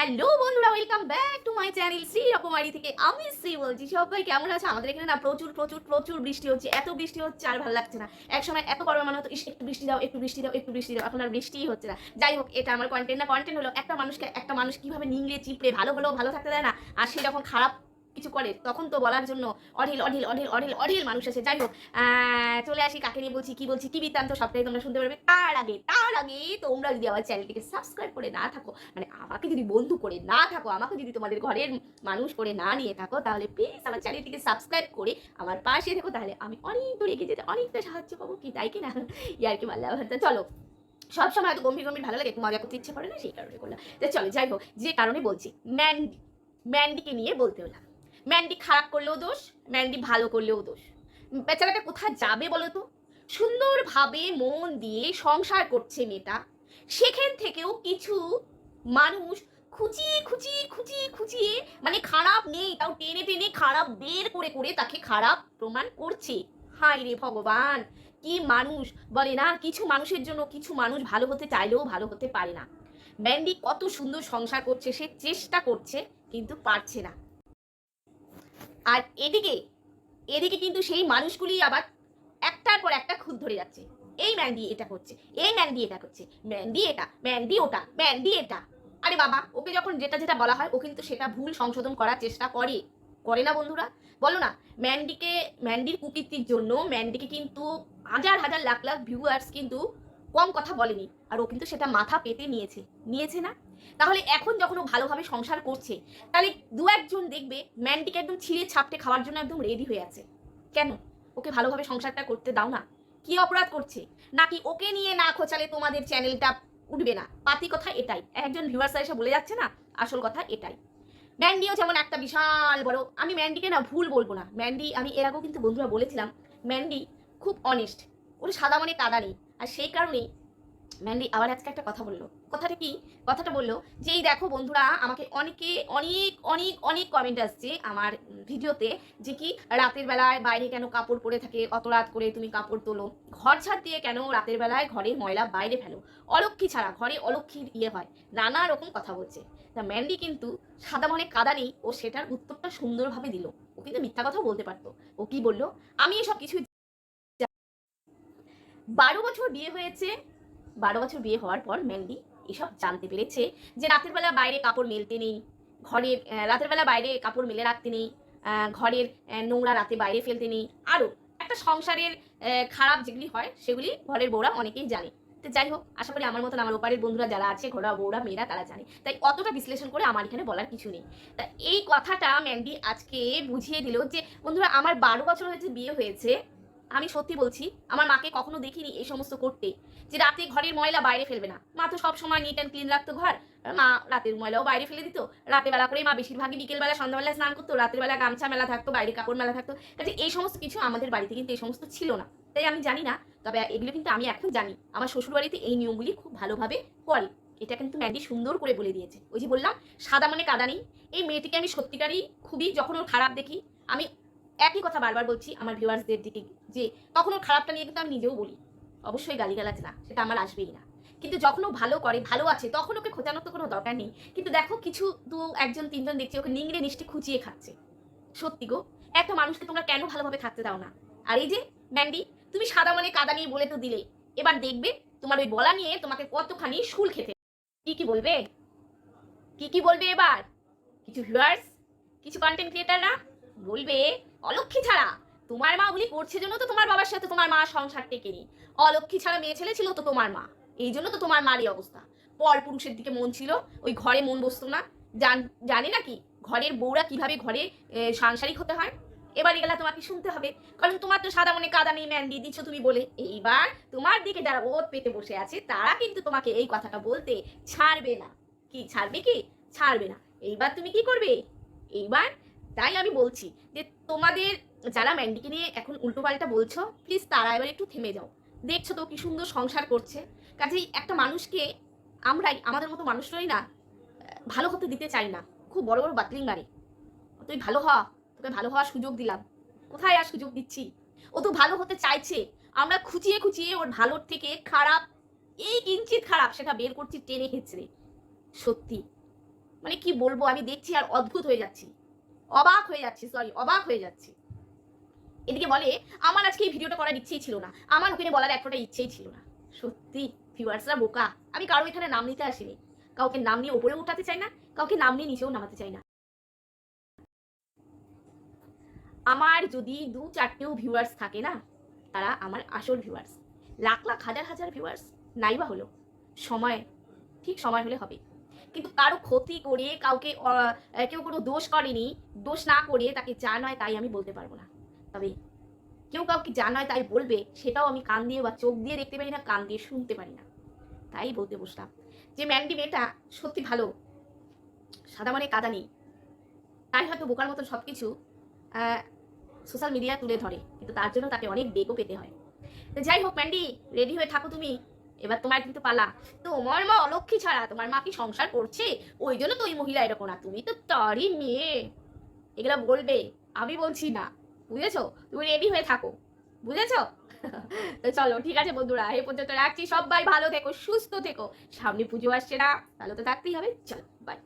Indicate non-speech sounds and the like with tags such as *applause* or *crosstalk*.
Hello বন্ধুরা welcome back to my channel Shri Rokomari থেকে আমি শ্রী বলছি। সবাই কেমন আছে? আমাদের এখানে না প্রচুর প্রচুর প্রচুর বৃষ্টি হচ্ছে। এত বৃষ্টি হচ্ছে আর ভালো লাগছে না। এক সময় এত গরম মনে হতো একটু বৃষ্টি দাও, একটু বৃষ্টি দাও, একটু বৃষ্টি দাও। এখন আর বৃষ্টিই হচ্ছে না। যাই হোক, এটা আমার কন্টেন্ট না। কন্টেন্ট হলো একটা মানুষকে, একটা মানুষ কীভাবে নিংড়ে, চিপড়ে ভালো হলেও ভালো থাকতে দেয় না, আর সে যখন খারাপ কিছু করে, তখন তো বলার জন্য অঢিল অঢিল অঢিল অঢিল অঢিল মানুষ আছে যাই হোক চলে আসি কাকে নিয়ে বলছি, কি বলছি, কি বৃত্তান্ত সবটাই তোমরা শুনতে পারবে তার আগে তার আগে তোমরা যদি আমার চ্যানেলটিকে সাবস্ক্রাইব করে না থাকো মানে আমাকে যদি বন্ধু করে না থাকো, আমাকে যদি তোমাদের ঘরের মানুষ করে না নিয়ে থাকো, তাহলে প্লিজ আমার চ্যানেলটিকে সাবস্ক্রাইব করে আমার পাশে থেকো। তাহলে আমি অনেক দূর এগিয়ে যেতে, অনেকটা সাহায্য পাবো, কি তাই কি না? ইয়ার কি মাল্লা চলো। সব সময় এত গম্ভীর গম্ভীর ভালো লাগে মজা করতে ইচ্ছে করে না, সেই কারণে করলাম। তো চলো, যাই হোক, যে কারণে বলছি, ম্যান্ডি, ম্যান্ডিকে নিয়ে বলতে হলাম। ম্যান্ডি খারাপ করলেও দোষ, ম্যান্ডি ভালো করলেও দোষ। বেচারাটা কোথায় যাবে বলো তো সুন্দরভাবে মন দিয়ে সংসার করছে মেয়েটা। সেখান থেকেও কিছু মানুষ খুঁচিয়ে খুঁচিয়ে খুঁচিয়ে খুঁচিয়ে মানে খারাপ নেই, তাও টেনে টেনে খারাপ বের করে করে তাকে খারাপ প্রমাণ করছে। হায় রে ভগবান, কি মানুষ বলে না? কিছু মানুষের জন্য কিছু মানুষ ভালো হতে চাইলেও ভালো হতে পারে না। ম্যান্ডি কত সুন্দর সংসার করছে, সে চেষ্টা করছে, কিন্তু পারছে না। আর এদিকে এদিকে কিন্তু সেই মানুষগুলি আবার একটার পর একটা খুদ ধরে যাচ্ছে। এই ম্যান্ডি এটা করছে, এই ম্যান্ডি এটা করছে ম্যান্ডি এটা ম্যান্ডি ওটা ম্যান্ডি এটা। আরে বাবা, ওকে যখন যেটা যেটা বলা হয়, ও কিন্তু সেটা ভুল সংশোধন করার চেষ্টা করে। করে না বন্ধুরা? বলো না, ম্যান্ডিকে, ম্যান্ডির কুকীর্তির জন্য ম্যান্ডিকে কিন্তু হাজার হাজার লাখ লাখ ভিউয়ার্স কিন্তু কম কথা বলেনি। আর ও কিন্তু সেটা মাথা পেতে নিয়েছে। নিয়েছে না? তাহলে এখন যখন ও ভালোভাবে সংসার করছে, তাহলে দু একজন দেখবে ম্যান্ডিকে একদম ছিঁড়ে ছাপটে খাওয়ার জন্য একদম রেডি হয়ে আছে। কেন? ওকে ভালোভাবে সংসারটা করতে দাও না? কি অপরাধ করছে? নাকি ওকে নিয়ে না খোঁচালে তোমাদের চ্যানেলটা উঠবে না? পাতি কথা এটাই। একজন ভিউয়ার্স এসে বলে যাচ্ছে না, আসল কথা এটাই। ম্যান্ডিও যেমন একটা বিশাল বড়, আমি ম্যান্ডিকে না ভুল বলব না। ম্যান্ডি, আমি এর আগেও কিন্তু বন্ধুরা বলেছিলাম, ম্যান্ডি খুব অনেস্ট ওর সাদা মনে কাদা নেই। আর সেই কারণেই ম্যান্ডি আবার আজকে একটা কথা বলল। কথাটা কি? কথাটা বলল যে, এই দেখো বন্ধুরা, আমাকে অনেকে অনেক অনেক অনেক কমেন্ট আসছে আমার ভিডিওতে যে কি রাতের বেলায় বাইরে কেন কাপড় পরে থাকে অত রাত করে তুমি কাপড় তোলো। ঘর ছাড় দিয়ে কেন রাতের বেলায় ঘরের ময়লা বাইরে ফেলো? অলক্ষী ছাড়া ঘরে অলক্ষীর ইয়ে হয়। নানা রকম কথা বলছে। তা ম্যান্ডি কিন্তু সাদা মনে কাদা নেই, ও সেটার উত্তরটা সুন্দরভাবে দিল। ও কিন্তু মিথ্যা কথা বলতে পারতো। ও কি বলল? আমি এসব কিছু বারো বছর বিয়ে হয়েছে। বারো বছর বিয়ে হওয়ার পর ম্যান্ডি এসব জানতে পেরেছে যে রাতের বেলা বাইরে কাপড় মেলতে নেই, ঘরের রাতের বেলা বাইরে কাপড় মেলে রাখতে নেই ঘরের নোংরা রাতে বাইরে ফেলতে নেই। আরও একটা সংসারের খারাপ যেগুলি হয় সেগুলি ঘরের বউরা অনেকেই জানে। তো যাই হোক, আশা করি আমার মতন আমার ওপারের বন্ধুরা যারা আছে ঘোড়া বউরা, মেয়েরা তারা জানে। তাই অতটা বিশ্লেষণ করে আমার এখানে বলার কিছু নেই। তা এই কথাটা ম্যান্ডি আজকে বুঝিয়ে দিল যে বন্ধুরা, আমার বারো বছর হয়েছে বিয়ে হয়েছে। আমি সত্যি বলছি, আমার মাকে কখনো দেখিনি এই সমস্ত করতে, যে রাতে ঘরের ময়লা বাইরে ফেলবে না। মা তো সব সময় নিট অ্যান্ড ক্লিন রাখতো ঘর মা রাতের ময়লাও বাইরে ফেলে দিত। রাতে বেলা করে মা বেশিরভাগই বিকেলবেলা সন্ধ্যাবেলা স্নান করতো, রাতের বেলা গামছা মেলা থাকতো, বাইরে কাপড় মেলা থাকতো। কাজে এই সমস্ত কিছু আমাদের বাড়িতে কিন্তু এই সমস্ত ছিল না। তাই আমি জানি না, তবে এগুলো কিন্তু আমি এখন জানি। আমার শ্বশুর বাড়িতে এই নিয়মগুলি খুব ভালোভাবে করে। এটা কিন্তু ম্যান্ডি সুন্দর করে বলে দিয়েছে। ওই যে বললাম, সাদা মানে কাদা নেই। এই মেয়েটিকে আমি সত্যিকারই খুবই যখন ওর খারাপ দেখি, আমি একই কথা বারবার বলছি আমার ভিউয়ার্সদের দিকে, যে ওর খারাপটা নিয়ে কিন্তু আমি নিজেও বলি। অবশ্যই গালিগালাজ না, সেটা আমার আসবেই না। কিন্তু যখন ও ভালো করে, ভালো আছে, তখন ওকে খোঁচানোর তো কোনো দরকার নেই। কিন্তু দেখো কিছু দু, একজন, তিনজন দেখছি ওকে নিংড়ে নিষ্ঠে খুঁচিয়ে খাচ্ছে। সত্যি গো, একটা মানুষকে তোমরা কেন ভালোভাবে থাকতে দাও না? আর এই যে, ম্যান্ডি, তুমি সাদা মানে কাদা নিয়ে বলে তো দিলে। এবার দেখবে, তোমার ওই বলা নিয়ে তোমাকে কতখানি শুল খেতে। কি কি বলবে? কি কি বলবে এবার? কিছু ভিউয়ার্স কিছু কন্টেন্ট ক্রিয়েটাররা বলবে অলক্ষী ছাড়া। তোমার মা ওগুলি করছে জন্য তো তোমার বাবার সাথে তোমার মা সংসার টেকেনি। অলক্ষী ছাড়া মেয়ে ছেলে ছিল তো তোমার মা। এই জন্য তো তোমার মারই অবস্থা। পর পুরুষের দিকে মন ছিল, ওই ঘরে মন বসতো না। জান নাকি ঘরের বউরা কীভাবে ঘরে সাংসারিক হতে হয়? এবার এগুলা তোমাকে শুনতে হবে। কারণ তোমার তো সাদা মনে কাদা নেই, ম্যান্ডি দিচ্ছ তুমি বলে। এইবার তোমার দিকে যারা ওত পেতে বসে আছে, তারা কিন্তু তোমাকে এই কথাটা বলতে ছাড়বে না। কি, ছাড়বে কি? ছাড়বে না। এইবার তুমি কি করবে? এইবার তাই আমি বলছি যে তোমাদের যারা ম্যান্ডিকে নিয়ে এখন উল্টোপাল্টা বলছো প্লিজ তারা এবার একটু থেমে যাও। দেখছ তো কি সুন্দর সংসার করছে। কাজেই একটা মানুষকে আমরাই, আমাদের মতো মানুষরাই না, ভালো হতে দিতে চাই না। খুব বড় বড় বাতলিং মারে। তুই ভালো হওয়া, তোকে ভালো হওয়ার সুযোগ দিলাম। কোথায় আর সুযোগ দিচ্ছি? ও তো ভালো হতে চাইছে। আমরা খুঁচিয়ে খুঁচিয়ে ওর ভালোর থেকে খারাপ, এই কিঞ্চিত খারাপ সেটা বের করছি টেনে খেচড়ে। সত্যি। মানে কি বলব, আমি দেখছি আর অদ্ভুত হয়ে যাচ্ছি। অবাক হয়ে যাচ্ছি সরি অবাক হয়ে যাচ্ছি। এদিকে বলে, আমার আজকে এই ভিডিওটা করার ইচ্ছেই ছিল না। আমার ওখানে বলার একটা ইচ্ছেই ছিল না। সত্যি ভিউয়ার্সরা বোকা। আমি কারও এখানে নাম নিতে আসিনি। কাউকে নাম নিয়ে উপরে উঠাতে চাই না, কাউকে নাম নিয়ে নিচেও নামাতে চাই না। আমার যদি দু চারটেও ভিউয়ার্স থাকে না, তারা আমার আসল ভিউয়ার্স লাখ লাখ, হাজার হাজার ভিউয়ার্স নাই বা হলো সময়, ঠিক সময় হলে হবে। কিন্তু কারও ক্ষতি করে কাউকে কেউ কোনো দোষ করেনি, দোষ না করে তাকে যা নয় তাই আমি বলতে পারব না। তবে কেউ কাউকে যা নয় তাই বলবে, সেটাও আমি কান দিয়ে বা চোখ দিয়ে দেখতে পারি না, কান দিয়ে শুনতে পারি না। তাই বলতে বসলাম। যে ম্যান্ডি মেয়েটা সত্যি ভালো, সাদা মানে কাদা নেই। তাই হয়তো বোকার মতন সব কিছু সোশ্যাল মিডিয়া তুলে ধরে। কিন্তু তার জন্য তাকে অনেক বেগও পেতে হয়। যাই হোক, ম্যান্ডি, রেডি হয়ে থাকো তুমি। এবার তোমার কিন্তু পালা। তোমার মা অলক্ষী ছাড়া, তোমার মা কি সংসার করছে? ওই জন্য তো ওই মহিলা এরকম না, তুমি তো তারই মেয়ে। এগুলো বলবে, আমি বলছি না। বুঝেছ? তুমি রেডি হয়ে থাকো। বুঝেছ? *laughs* তো চলো, ঠিক আছে বন্ধুরা এই পর্যন্ত রাখছি। সবাই ভালো থেকো, সুস্থ থেকো। সামনে পুজো আসছে না ভালো তো থাকতেই হবে। চলো বাই